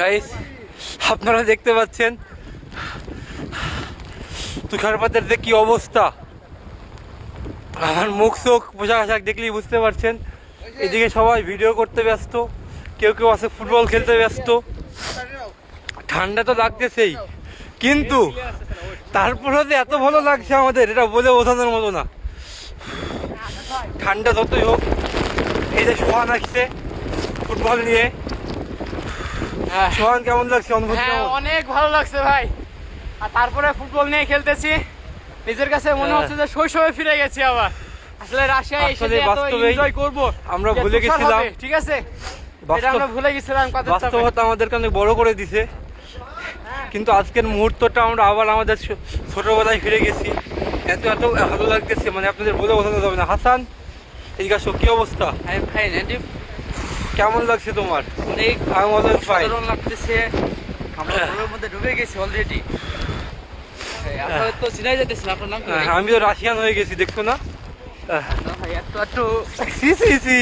Guys আপনারা দেখতে পাচ্ছেন? তুষারপাতের যে কি অবস্থা? আমার মুখ চোখ, পোশাক আশাক দেখলেই বুঝতে পারছেন। এদিকে সবাই ভিডিও করতে ব্যস্ত, কেউ কেউ আছে ফুটবল খেলতে ব্যস্ত। ঠান্ডা তো লাগতেছেই। কিন্তু তারপরেও যে এত ভালো লাগছে আমাদের, এটা বলে বোঝানোর মতো না। ঠান্ডা যতই হোক, এই যে সোহান আসছে ফুটবল নিয়ে। সোহান কেমন লাগছে? অনুভূতি হ্যাঁ অনেক ভালো লাগছে ভাই। আর তারপরে ফুটবল নিয়ে খেলতেছি। নিজের কাছে মনে হ্যাঁ। হচ্ছে যে শৈশবে ফিরে গেছি আবার। আসলে রাশিয়া এসে যে এত এনজয় করব। আমরা ভুলে গেছিলাম। ঠিক আছে? এটা আমরা ভুলে গেছিলাম চাপে। বাস্তবতা আমাদেরকে অনেক বড় করে দিছে। কিন্তু আজকের মুহূর্তটা আমরা আবার আমাদের ছোটবেলায় ফিরে গেছি। এত এত ভালো লাগতেছে মানে আপনাদের বলে বোঝানো যাবে না। হাসান এদিকে আসো, কি অবস্থা? নেটিভ কেমন লাগছে তোমার? অনেক আমি অলওয়েজ সাধারণ লাগতেছে। আমরা ঘরের মধ্যে ঢুকে গেছি অলরেডি আপনার তো চিনাই যেতেছে না, আপনার নাম কি আমি তো রাশিয়ান হয়ে গেছি দেখছ না? ভাই একটু একটু সি সি সি।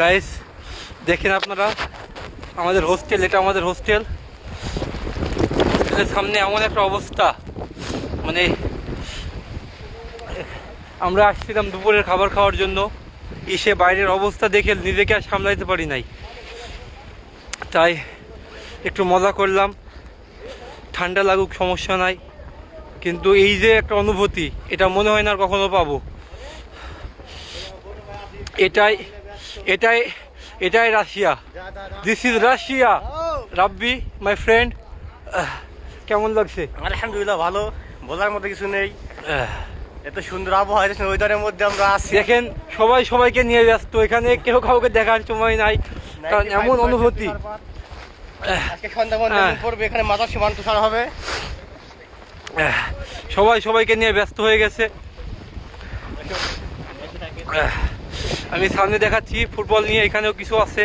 গাইস দেখেন আপনারা আমাদের হোস্টেল এটা আমাদের হোস্টেল হোস্টেলের সামনে এমন একটা অবস্থা। মানে আমরা আসছিলাম দুপুরের খাবার খাওয়ার জন্য। এসে বাইরের অবস্থা দেখে নিজেকে আর সামলাইতে পারি নাই। তাই একটু মজা করলাম। ঠান্ডা লাগুক সমস্যা নাই। কিন্তু এই যে একটা অনুভূতি এটা মনে হয় না আর কখনো পাবো। এটাই এটাই এটাই Russia. This is Russia Rabbi my friend কেমন লাগছে? আলহামদুলিল্লাহ ভালো। বলার মতো কিছু নেই। এত সুন্দর আবহাওয়া ওয়েদারের মধ্যে আমরা আছি। দেখেন সবাই সবাইকে নিয়ে ব্যস্ত। এখানে কেউ কাউকে দেখার সময় নাই কারণ এমন অনুভূতি। আজকে সন্ধ্যা হ্যাঁ। পড়বে এখানে মাথার সীমান্ত ছাড়া হবে। সবাই সবাইকে নিয়ে ব্যস্ত হয়ে গেছে। আমি সামনে দেখাচ্ছি ফুটবল নিয়ে এখানেও কিছু আছে।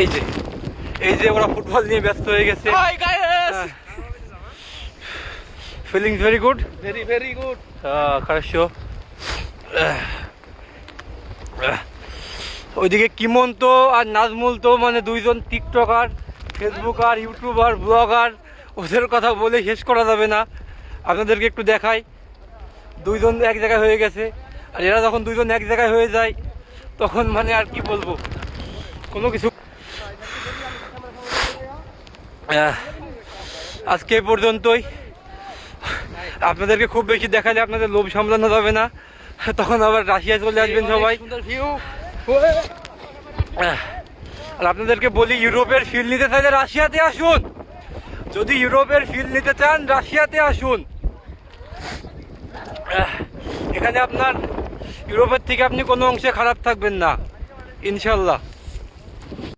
এই যে এই যে ওরা ফুটবল নিয়ে ব্যস্ত হয়ে গেছে। hi guys feeling very good very very good хорошо ওইদিকে কিমন তো আর নাজমুল তো মানে দুইজন টিকটকার ফেসবুকার ইউটিউবার ব্লগার ওদের কথা বলে শেষ করা যাবে না আপনাদেরকে একটু দেখাই দুইজন এক জায়গায় হয়ে গেছে আর এরা যখন দুইজন এক জায়গায় হয়ে যায় তখন মানে আর কি বলবো কোনো কিছু আহ, আজকে এই পর্যন্তই আপনাদেরকে খুব বেশি দেখালে আপনাদের লোভ সামলানো যাবে না। তখন আবার রাশিয়ায় চলে আসবেন সবাই। আর আপনাদেরকে বলি ইউরোপের ফিল নিতে চাইলে রাশিয়াতে আসুন। যদি ইউরোপের ফিল নিতে চান রাশিয়াতে আসুন। এখানে আপনার ইউরোপের থেকে আপনি কোনো অংশে খারাপ থাকবেন না ইনশাল্লাহ।